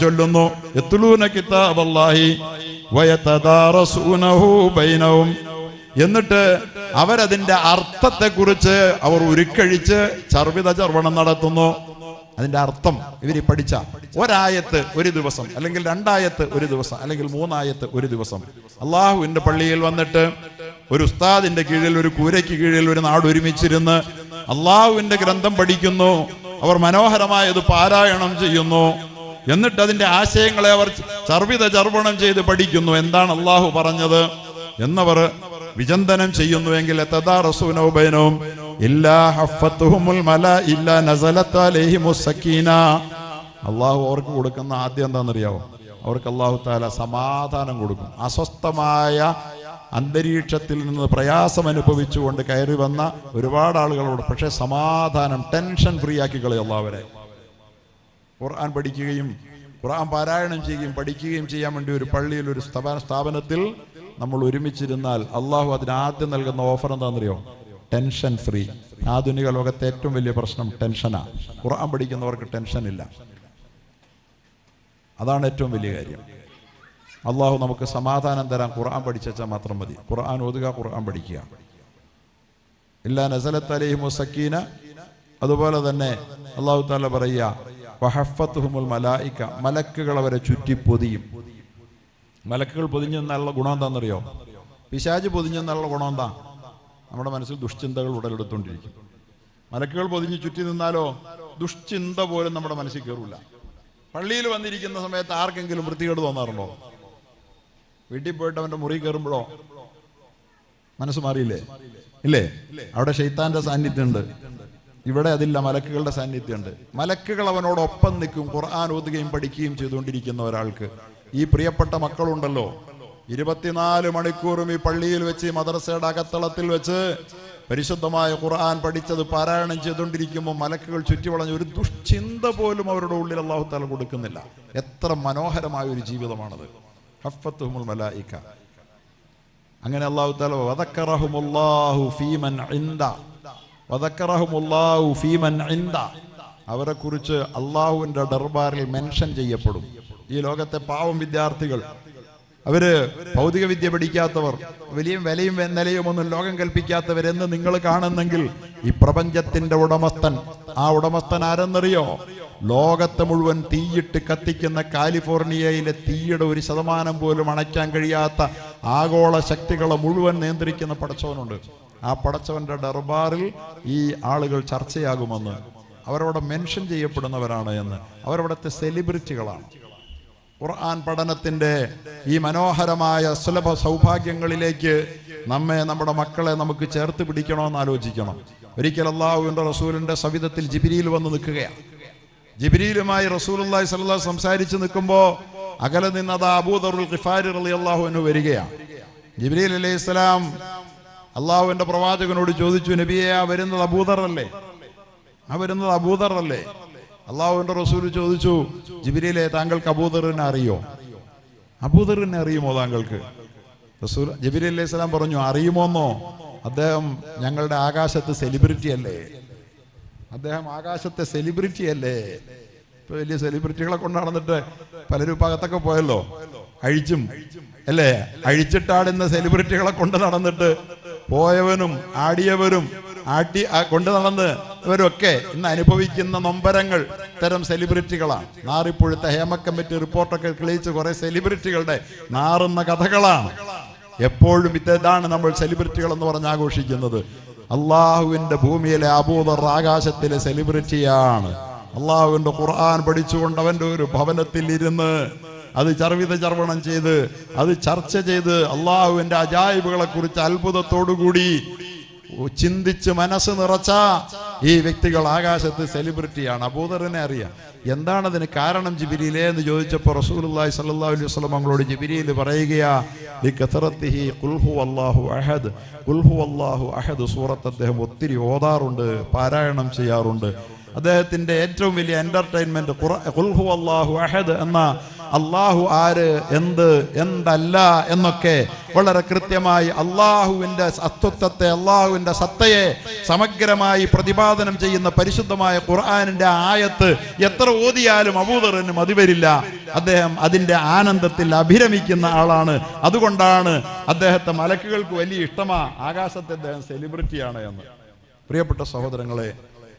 A: ചൊല്ലുന്നു. എത്തുലൂന കിതാബല്ലാഹി ബൈനഹും. എന്നിട്ട് അവരതിന്റെ അർത്ഥത്തെക്കുറിച്ച് അവർ ഉരുക്കഴിച്ച് ചർവിത ചർവണം നടത്തുന്നു. അതിന്റെ അർത്ഥം ഇവർ പഠിച്ച ഒരായത്ത് ഒരു ദിവസം അല്ലെങ്കിൽ രണ്ടായത്ത് ഒരു ദിവസം അല്ലെങ്കിൽ മൂന്നായത്ത് ഒരു ദിവസം. അള്ളാഹുവിന്റെ പള്ളിയിൽ വന്നിട്ട് ഒരു ഉസ്താദിന്റെ കീഴിൽ ഒരു കൂരയ്ക്ക് കീഴിൽ ഒരു നാട് ഒരുമിച്ചിരുന്ന് അള്ളാഹുവിന്റെ ഗ്രന്ഥം പഠിക്കുന്നു. അവർ മനോഹരമായത് പാരായണം ചെയ്യുന്നു. എന്നിട്ട് അതിന്റെ ആശയങ്ങളെ അവർ ചർവിത ചർവണം ചെയ്ത് പഠിക്കുന്നു. എന്താണ് അള്ളാഹു പറഞ്ഞത്? എന്നവർ വിചന്തനം ചെയ്യുന്നുവെങ്കിൽ തദാറസൂനൗബൈനവും ഇല്ലാ അള്ളാഹു അവർക്ക് കൊടുക്കുന്ന ആദ്യം എന്താണെന്നറിയാവോ? അവർക്ക് അള്ളാഹു താല സമാധാനം കൊടുക്കും. അസ്വസ്ഥമായ അന്തരീക്ഷത്തിൽ നിന്ന് പ്രയാസം അനുഭവിച്ചുകൊണ്ട് കയറി വന്ന ഒരുപാട് ആളുകളോട് പക്ഷേ സമാധാനം ടെൻഷൻ ഫ്രീ ആക്കി കളയും അവരെ ഖുർആൻ പഠിക്കുകയും ഖുർആൻ പാരായണം ചെയ്യുകയും പഠിക്കുകയും ചെയ്യാൻ വേണ്ടി ഒരു പള്ളിയിൽ ഒരു സ്ഥാപന സ്ഥാപനത്തിൽ നമ്മൾ ഒരുമിച്ചിരുന്നാൽ അള്ളാഹു അതിന് ആദ്യം നൽകുന്ന ഓഫർ എന്താണെന്നറിയോ? Tension free. ആധുനിക ലോകത്തെ ഏറ്റവും വലിയ പ്രശ്നം ടെൻഷനാ. ഖുർആൻ പഠിക്കുന്നവർക്ക് ടെൻഷൻ ഇല്ല അതാണ് ഏറ്റവും വലിയ കാര്യം. അള്ളാഹു നമുക്ക് സമാധാനം തരാൻ ഖുർആൻ പഠിച്ചാൽ മാത്രം മതി. ഖുർആൻ ഓതുക ഖുർആൻ പഠിക്കുക. ഇല്ലാ നസലത്ത് അലൈഹിമു സക്കീന. അതുപോലെ തന്നെ അള്ളാഹു താല പറയുക മലക്കുകൾ അവരെ ചുറ്റി പൊതിയും. മലക്കുകൾ പൊതിഞ്ഞെന്നുള്ള ഗുണം എന്താണെന്നറിയോ പിശാജ് പൊതിഞ്ഞെന്നുള്ള ഗുണം എന്താ? നമ്മുടെ മനസ്സിൽ ദുഷ്ചിന്തകൾ ഉടലെടുത്തോണ്ടിരിക്കും മലക്കുകൾ പൊതിഞ്ഞ് ചുറ്റി നിന്നാലോ ദുഷ്ചിന്ത പോലും നമ്മുടെ മനസ്സിൽ കയറില്ല പള്ളിയിൽ വന്നിരിക്കുന്ന സമയത്ത് ആർക്കെങ്കിലും വൃത്തികേട് തോന്നാറുണ്ടോ? വീട്ടിൽ പോയിട്ട് അവന്റെ മുറി കയറുമ്പോഴോ മനസ്സ് മാറിയില്ലേ? ഇല്ലേ? അവിടെ ഷെയ്ത്താന്റെ സാന്നിധ്യമുണ്ട്. ഇവിടെ അതില്ല മലക്കുകളുടെ സാന്നിധ്യമുണ്ട്. മലക്കുകൾ അവനോടൊപ്പം നിൽക്കും ഖുർആൻ ഓതുകയും പഠിക്കുകയും ചെയ്തുകൊണ്ടിരിക്കുന്ന ഒരാൾക്ക്. ഈ പ്രിയപ്പെട്ട മക്കളുണ്ടല്ലോ ഇരുപത്തിനാല് മണിക്കൂറും ഈ പള്ളിയിൽ വെച്ച് മദ്രസയുടെ അകത്തളത്തിൽ വെച്ച് പരിശുദ്ധമായ ഖുർആൻ പഠിച്ചത് പാരായണം ചെയ്തുകൊണ്ടിരിക്കുമ്പോൾ മലക്കുകൾ ചുറ്റിവളഞ്ഞ് ഒരു ദുഷ്ചിന്ത പോലും അവരുടെ ഉള്ളിൽ അള്ളാഹു താല കൊടുക്കുന്നില്ല. എത്ര മനോഹരമായ ഒരു ജീവിതമാണത്. അങ്ങനെ അള്ളാഹു അവരെ കുറിച്ച് അള്ളാഹുവിന്റെ ദർബാറിൽ മെൻഷൻ ചെയ്യപ്പെടും. ഈ ലോകത്തെ പാവം വിദ്യാർത്ഥികൾ അവർ ഭൗതിക വിദ്യ പഠിക്കാത്തവർ വലിയ വിലയും നിലയും ഒന്നും ലോകം കൽപ്പിക്കാത്തവരെന്ന് നിങ്ങൾ കാണുന്നെങ്കിൽ ഈ പ്രപഞ്ചത്തിന്റെ ഉടമസ്ഥൻ ആ ഉടമസ്ഥൻ ആരെന്നറിയോ? ലോകത്തെ മുഴുവൻ തീയിട്ട് കത്തിക്കുന്ന കാലിഫോർണിയയിലെ തീയുടെ ഒരു ശതമാനം പോലും അണയ്ക്കാൻ കഴിയാത്ത ആഗോള ശക്തികളെ മുഴുവൻ നിയന്ത്രിക്കുന്ന പടച്ചവനുണ്ട്. ആ പടച്ചവന്റെ ദർബാറിൽ ഈ ആളുകൾ ചർച്ചയാകുമെന്ന് അവരവിടെ മെൻഷൻ ചെയ്യപ്പെടുന്നവരാണ് എന്ന് അവരവിടുത്തെ സെലിബ്രിറ്റികളാണ്. ഖുർആൻ പഠനത്തിന്റെ ഈ മനോഹരമായ സുലഭ സൗഭാഗ്യങ്ങളിലേക്ക് നമ്മെ നമ്മുടെ മക്കളെ നമുക്ക് ചേർത്ത് പിടിക്കണമെന്ന് ആലോചിക്കണം. ഒരിക്കൽ അള്ളാഹുവിന്റെ റസൂലിന്റെ സവിധത്തിൽ ജിബിരിയിൽ വന്ന് നിൽക്കുകയാണ് ജിബിരിയിലുമായി റസൂലുള്ളാഹി സ്വല്ലല്ലാഹു അലൈഹി സംസാരിച്ച് നിൽക്കുമ്പോൾ അകലെ നിന്നത് അബൂദറുൽ ഖിഫാരി റളിയല്ലാഹു അൻഹു വരികയാണ് ജിബ്രീൽ അലൈഹി സ്വലാം അള്ളാഹുവിന്റെ പ്രവാചകനോട് ചോദിച്ചു നബിയെ ആ വരുന്നത് അബൂദർ അല്ലേ ആ വരുന്നത് അബൂദർ അല്ലേ അള്ളാഹുവിന്റെ റസൂൽ ചോദിച്ചു ജിബിരിയിലെ താങ്കൾക്ക് അബൂദറിനെ അറിയോ? അബൂദറിനെ അറിയുമോ താങ്കൾക്ക്? റസൂൽ ജബിരി അലൈഹി സ്വലാം പറഞ്ഞു അറിയുമോന്നോ? അദ്ദേഹം ഞങ്ങളുടെ ആകാശത്ത് സെലിബ്രിറ്റി അല്ലേ? അദ്ദേഹം ആകാശത്തെ സെലിബ്രിറ്റി അല്ലേ? ഇപ്പൊ വലിയ സെലിബ്രിറ്റികളെ കൊണ്ട് നടന്നിട്ട് പലരും ഭാഗത്തൊക്കെ പോയല്ലോ അഴിച്ചും അല്ലേ? അഴിച്ചിട്ടാടുന്ന സെലിബ്രിറ്റികളെ കൊണ്ട് നടന്നിട്ട് പോയവനും ആടിയവരും ആട്ടി കൊണ്ടു നടന്ന് ഇവരൊക്കെ ഇന്ന് അനുഭവിക്കുന്ന നൊമ്പരങ്ങൾ തരം സെലിബ്രിറ്റികളാണ് നാറിപ്പുഴുത്ത ഹേമ കമ്മിറ്റി റിപ്പോർട്ടൊക്കെ കിളിയിച്ച് കുറെ സെലിബ്രിറ്റികളുടെ നാറുന്ന കഥകളാണ്. എപ്പോഴും ഇതാണ് നമ്മൾ സെലിബ്രിറ്റികൾ എന്ന് പറഞ്ഞ് ആഘോഷിക്കുന്നത്. അള്ളാഹുവിന്റെ ഭൂമിയിലെ അബൂദർ ആകാശത്തിലെ സെലിബ്രിറ്റിയാണ് അള്ളാഹുവിന്റെ ഖുർആൻ പഠിച്ചുകൊണ്ട് അവന്റെ ഒരു ഭവനത്തിൽ ഇരുന്ന് അത് ചർവിത ചർവണം ചെയ്ത് അത് ചർച്ച ചെയ്ത് അള്ളാഹുവിന്റെ അജായിബുകളെ കുറിച്ച് അത്ഭുതത്തോടുകൂടി ചിന്തിച്ച് മനസ്സ് നിറച്ച ഈ വ്യക്തികൾ ആകാശത്ത് സെലിബ്രിറ്റിയാണ് അബൂദറിനെ അറിയാം. എന്താണ് അതിന് കാരണം ജിബിരിയിലെ എന്ന് ചോദിച്ചപ്പോൾ റസൂലുള്ളാഹി സ്വല്ലല്ലാഹു അലൈഹി വസ്ലം അങ്ങളോട് ജിബിരിയിൽ പറയുകയാഹദ് സൂറത്ത് അദ്ദേഹം ഒത്തിരി ഓതാറുണ്ട് പാരായണം ചെയ്യാറുണ്ട്. അദ്ദേഹത്തിന്റെ ഏറ്റവും വലിയ എന്റർടൈൻമെന്റ് ഖുൽഹു അല്ലാഹു അഹദ് എന്ന അള്ളാഹു ആര് എന്ത് എന്തല്ല എന്നൊക്കെ വളരെ കൃത്യമായി അള്ളാഹുവിന്റെ അസ്തിത്വത്തെ അള്ളാഹുവിന്റെ സത്തയെ സമഗ്രമായി പ്രതിപാദനം ചെയ്യുന്ന പരിശുദ്ധമായ ഖുർആാനിന്റെ ആയത്ത് എത്ര ഓതിയാലും അബൂദറിന് മതിവരില്ല അദ്ദേഹം അതിന്റെ ആനന്ദത്തിൽ അഭിരമിക്കുന്ന ആളാണ്. അതുകൊണ്ടാണ് അദ്ദേഹത്തെ മലക്കുകൾക്ക് വലിയ ഇഷ്ടമാ. ആകാശത്തെ അദ്ദേഹം സെലിബ്രിറ്റിയാണ് എന്ന്. പ്രിയപ്പെട്ട സഹോദരങ്ങളെ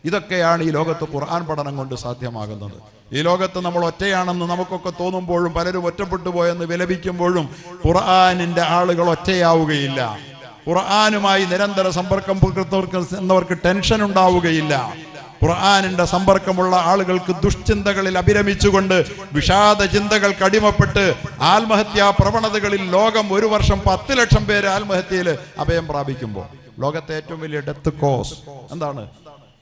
A: ഇതൊക്കെയാണ് ഈ ലോകത്ത് ഖുർആൻ പഠനം കൊണ്ട് സാധ്യമാകുന്നത്. ഈ ലോകത്ത് നമ്മൾ ഒറ്റയാണെന്ന് നമുക്കൊക്കെ തോന്നുമ്പോഴും പലരും ഒറ്റപ്പെട്ടു പോയെന്ന് വിലപിക്കുമ്പോഴും ഖുർആനിന്റെ ആളുകൾ ഒറ്റയാവുകയില്ല. ഖുർആാനുമായി നിരന്തര സമ്പർക്കം എന്നവർക്ക് ടെൻഷൻ ഉണ്ടാവുകയില്ല. ഖുർആാനിന്റെ സമ്പർക്കമുള്ള ആളുകൾക്ക് ദുഷ്ചിന്തകളിൽ അഭിരമിച്ചുകൊണ്ട് വിഷാദ ചിന്തകൾക്ക് അടിമപ്പെട്ട് ആത്മഹത്യാ പ്രവണതകളിൽ ലോകം ഒരു വർഷം പത്ത് ലക്ഷം പേര് ആത്മഹത്യയിൽ അഭയം പ്രാപിക്കുമ്പോൾ ലോകത്തെ ഏറ്റവും വലിയ ഡെത്ത് കോസ് എന്താണ്?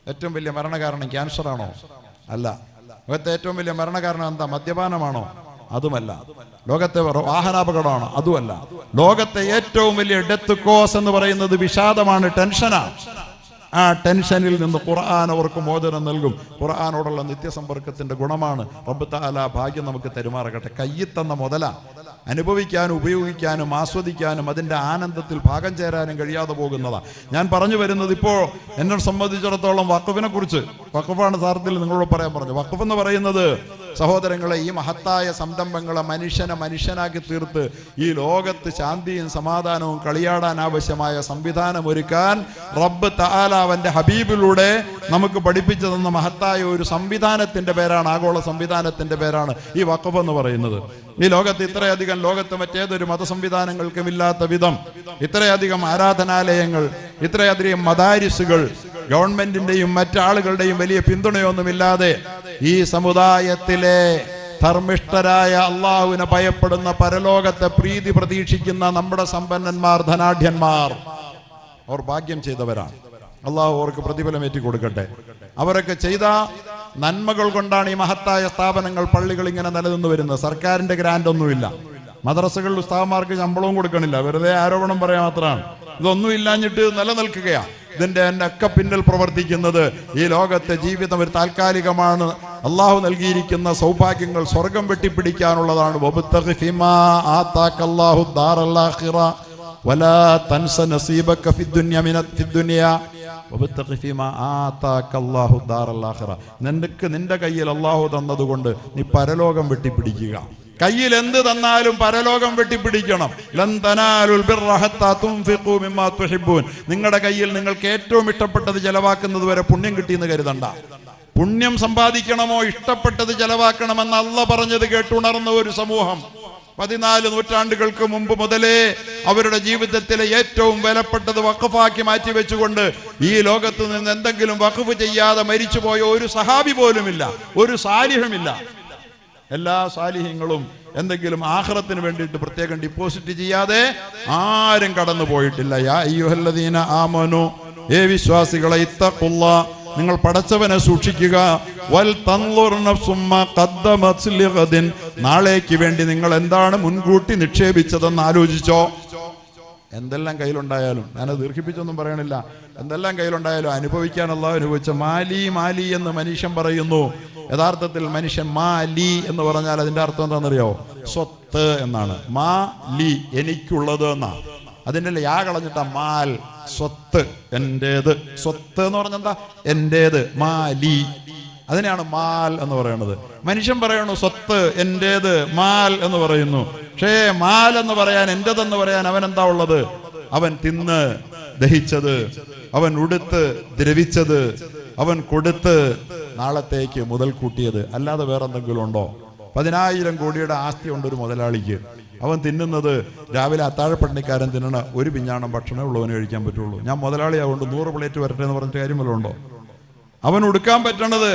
A: ഏറ്റവും വലിയ മരണകാരണം ക്യാൻസർ ആണോ അല്ല. ലോകത്തെ ഏറ്റവും വലിയ മരണകാരണം എന്താ? മദ്യപാനമാണോ? അതുമല്ല. ലോകത്തെ വാഹനാപകടമാണ്? അതുമല്ല. ലോകത്തെ ഏറ്റവും വലിയ ഡെത്ത് കോസ് എന്ന് പറയുന്നത് വിഷാദമാണ് ടെൻഷനാണ് ആ ടെൻഷനിൽ നിന്ന് ഖുർആൻ അവർക്ക് മോചനം നൽകും. ഖുർആാനോടുള്ള നിത്യസമ്പർക്കത്തിന്റെ ഗുണമാണ്. റബ്ബ് തആല ഭാഗ്യം നമുക്ക് തെരുമാറകട്ടെ. കയ്യിൽ തന്ന മുതല. അനുഭവിക്കാനും ഉപയോഗിക്കാനും ആസ്വദിക്കാനും അതിന്റെ ആനന്ദത്തിൽ ഭാഗം ചേരാനും കഴിയാതെ പോകുന്നതാണ് ഞാൻ പറഞ്ഞു വരുന്നത് ഇപ്പോൾ എന്നെ സംബന്ധിച്ചിടത്തോളം വഖഫിനെ കുറിച്ച്. വഖഫാണ് സാറത്തിൽ നിങ്ങളോട് പറയാൻ പറഞ്ഞു വഖഫ് എന്ന് പറയുന്നത് സഹോദരങ്ങളെ ഈ മഹത്തായ സംരംഭങ്ങളെ മനുഷ്യനെ മനുഷ്യനാക്കി തീർത്ത് ഈ ലോകത്ത് ശാന്തിയും സമാധാനവും കളിയാടാൻ ആവശ്യമായ സംവിധാനം ഒരുക്കാൻ റബ്ബ് തആലവന്റെ ഹബീബിലൂടെ നമുക്ക് പഠിപ്പിച്ചു തന്ന മഹത്തായ ഒരു സംവിധാനത്തിന്റെ പേരാണ് ആഗോള സംവിധാനത്തിന്റെ പേരാണ് ഈ വഖഫ് എന്ന് പറയുന്നത്. ഈ ലോകത്ത് ഇത്രയധികം ലോകത്ത് മറ്റേതൊരു മതസംവിധാനങ്ങൾക്കും ഇല്ലാത്ത വിധം ഇത്രയധികം ആരാധനാലയങ്ങൾ ഇത്രയധികം മദാരിസുകൾ ഗവൺമെന്റിന്റെയും മറ്റാളുകളുടെയും വലിയ പിന്തുണയൊന്നുമില്ലാതെ ഈ സമുദായത്തിലെ ധർമ്മിഷ്ഠരായ അള്ളാഹുവിനെ ഭയപ്പെടുന്ന പരലോകത്തെ പ്രീതി പ്രതീക്ഷിക്കുന്ന നമ്മുടെ സമ്പന്നന്മാർ ധനാഢ്യന്മാർ അവർ ഭാഗ്യം ചെയ്തവരാണ്. അള്ളാഹു അവർക്ക് പ്രതിഫലം ഏറ്റി കൊടുക്കട്ടെ അവരൊക്കെ ചെയ്ത നന്മകൾ കൊണ്ടാണ് ഈ മഹത്തായ സ്ഥാപനങ്ങൾ പള്ളികൾ ഇങ്ങനെ നിലനിന്ന് വരുന്നത്. സർക്കാരിന്റെ ഗ്രാൻഡ് ഒന്നുമില്ല. മദ്രസകളിൽ ഉസ്താവന്മാർക്ക് ശമ്പളവും കൊടുക്കണില്ല. വെറുതെ ആരോപണം പറയാൻ മാത്രമാണ്. ഇതൊന്നും ഇല്ലാഞ്ഞിട്ട് നിലനിൽക്കുകയാണ് ഇതിന്റെ ഒക്കെ പിന്നിൽ പ്രവർത്തിക്കുന്നത് ഈ ലോകത്തെ ജീവിതം ഒരു താൽക്കാലികമാണ് അള്ളാഹു നൽകിയിരിക്കുന്ന സൗഭാഗ്യങ്ങൾ സ്വർഗം വെട്ടിപ്പിടിക്കാനുള്ളതാണ് വബുത്തഖി ഫിമാ ആതാക്കല്ലാഹു ദാറൽ ولا تنس نصيبك في الدنيا من في الدنيا وابتغ فيما آتاك الله الدار الآخرة നിനക്ക് നിന്റെ കയ്യിൽ അള്ളാഹു തന്നതുകൊണ്ട് നീ പരലോകം വെട്ടിപ്പിടിക്കുക കയ്യിൽ എന്ത് തന്നാലും പരലോകം വെട്ടിപ്പിടിക്കണം. നിങ്ങളുടെ കയ്യിൽ നിങ്ങൾക്ക് ഏറ്റവും ഇഷ്ടപ്പെട്ടത് ചെലവാക്കുന്നത് വരെ പുണ്യം കിട്ടിയെന്ന് കരുതണ്ട. പുണ്യം സമ്പാദിക്കണമോ ഇഷ്ടപ്പെട്ടത് ചെലവാക്കണമെന്ന് അല്ല പറഞ്ഞത് കേട്ടുണർന്ന ഒരു സമൂഹം. പതിനാല് നൂറ്റാണ്ടുകൾക്ക് മുമ്പ് മുതലേ അവരുടെ ജീവിതത്തിലെ ഏറ്റവും വിലപ്പെട്ടത് വഖഫാക്കി മാറ്റി വെച്ചുകൊണ്ട് ഈ ലോകത്ത് നിന്ന് എന്തെങ്കിലും വഖഫ് ചെയ്യാതെ മരിച്ചുപോയ ഒരു സഹാബി പോലുമില്ല ഒരു സാലിഹമില്ല. എല്ലാ സാലിഹ്യങ്ങളും എന്തെങ്കിലും ആഹ്റത്തിന് വേണ്ടിയിട്ട് പ്രത്യേകം ഡിപ്പോസിറ്റ് ചെയ്യാതെ ആരും കടന്നു പോയിട്ടില്ല. യാ അയ്യുഹല്ലദീന ആമനു ഏ വിശ്വാസികളെ ഇത്തക്കുള്ള നിങ്ങൾ പടച്ചവനെ സൂക്ഷിക്കുക. വൽ നാളേക്ക് വേണ്ടി നിങ്ങൾ എന്താണ് മുൻകൂട്ടി നിക്ഷേപിച്ചതെന്ന് ആലോചിച്ചോ? എന്തെല്ലാം കയ്യിലുണ്ടായാലും ഞാനത് ദീർഘിപ്പിച്ചൊന്നും പറയണില്ല. എന്തെല്ലാം കയ്യിലുണ്ടായാലും അനുഭവിക്കാനുള്ള അനുഭവിച്ച മാലി മാലി എന്ന് മനുഷ്യൻ പറയുന്നു. യഥാർത്ഥത്തിൽ മനുഷ്യൻ മാലി എന്ന് പറഞ്ഞാൽ അതിന്റെ അർത്ഥം എന്താണെന്നറിയോ? സ്വത്ത് എന്നാണ്. മാ ലി എനിക്കുള്ളത് എന്നാ. അതിന്റെ യാ കളഞ്ഞിട്ട മാൽ സ്വത്ത് എന്റെത്. സ്വത്ത് എന്ന് പറഞ്ഞെന്താ എന്റേത് മാലി. അതിനെയാണ് മാൽ എന്ന് പറയുന്നത്. മനുഷ്യൻ പറയണു സ്വത്ത് എന്റേത് മാൽ എന്ന് പറയുന്നു. പക്ഷേ മാൽ എന്ന് പറയാൻ എന്റേതെന്ന് പറയാൻ അവൻ എന്താ ഉള്ളത്? അവൻ തിന്ന് ദഹിച്ചത് അവൻ ഉടുത്ത് ദ്രവിച്ചത് അവൻ കൊടുത്ത് നാളത്തേക്ക് മുതൽ കൂട്ടിയത് അല്ലാതെ വേറെ എന്തെങ്കിലും ഉണ്ടോ? പതിനായിരം കോടിയുടെ ആസ്തി ഉണ്ട് ഒരു മുതലാളിക്ക്. അവൻ തിന്നുന്നത് രാവിലെ അത്താഴപ്പട്ടണിക്കാരൻ തിന്നണ ഒരു പിഞ്ഞാണം ഭക്ഷണമേ ഉള്ളവന് കഴിക്കാൻ പറ്റുള്ളൂ. ഞാൻ മുതലാളിയാവുകൊണ്ട് നൂറ് പ്ലേറ്റ് വരട്ടെ എന്ന് പറഞ്ഞിട്ട് കാര്യം വല്ലതും ഉണ്ടോ? അവൻ ഉടുക്കാൻ പറ്റണത്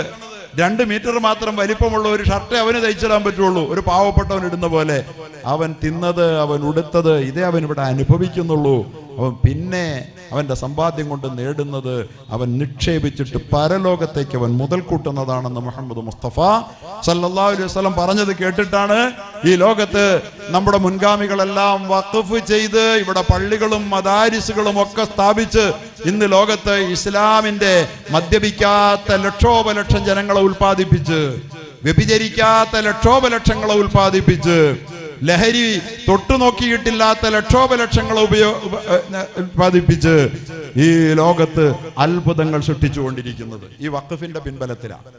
A: രണ്ട് മീറ്റർ മാത്രം വലിപ്പമുള്ള ഒരു ഷർട്ട് അവന് തയ്ച്ചിടാൻ പറ്റുള്ളൂ. ഒരു പാവപ്പെട്ടവൻ ഇടുന്ന പോലെ. അവൻ തിന്നത് അവൻ ഉടുത്തത് ഇതേ അവൻ ഇവിടെ അനുഭവിക്കുന്നുള്ളൂ. അവൻ പിന്നെ അവന്റെ സമ്പാദ്യം കൊണ്ട് നേടുന്നത് അവൻ നിക്ഷേപിച്ചിട്ട് പരലോകത്തേക്ക് അവൻ മുതൽ കൂട്ടുന്നതാണെന്ന് മുഹമ്മദ് മുസ്തഫ സല്ലാ അലൈഹി വസല്ലം പറഞ്ഞത് കേട്ടിട്ടാണ്. ഈ ലോകത്ത് നമ്മുടെ മുൻഗാമികളെല്ലാം വഖഫ് ചെയ്ത് ഇവിടെ പള്ളികളും മദാരിസുകളും ഒക്കെ സ്ഥാപിച്ച് ഇന്ന് ലോകത്ത് ഇസ്ലാമിന്റെ മദ്യപിക്കാത്ത ലക്ഷോപലക്ഷം ജനങ്ങളെ ഉൽപ്പാദിപ്പിച്ച് വ്യഭിചരിക്കാത്ത ലക്ഷോപലക്ഷങ്ങളെ ഉൽപ്പാദിപ്പിച്ച് ലഹരി തൊട്ടു നോക്കിയിട്ടില്ലാത്ത ലക്ഷോപലക്ഷങ്ങളെ ഉപയോ ഉത്പാദിപ്പിച്ച് ഈ ലോകത്ത് അത്ഭുതങ്ങൾ സൃഷ്ടിച്ചുകൊണ്ടിരിക്കുന്നത്. ഈ വഖഫിന്റെ പിൻബലത്തിലാണ്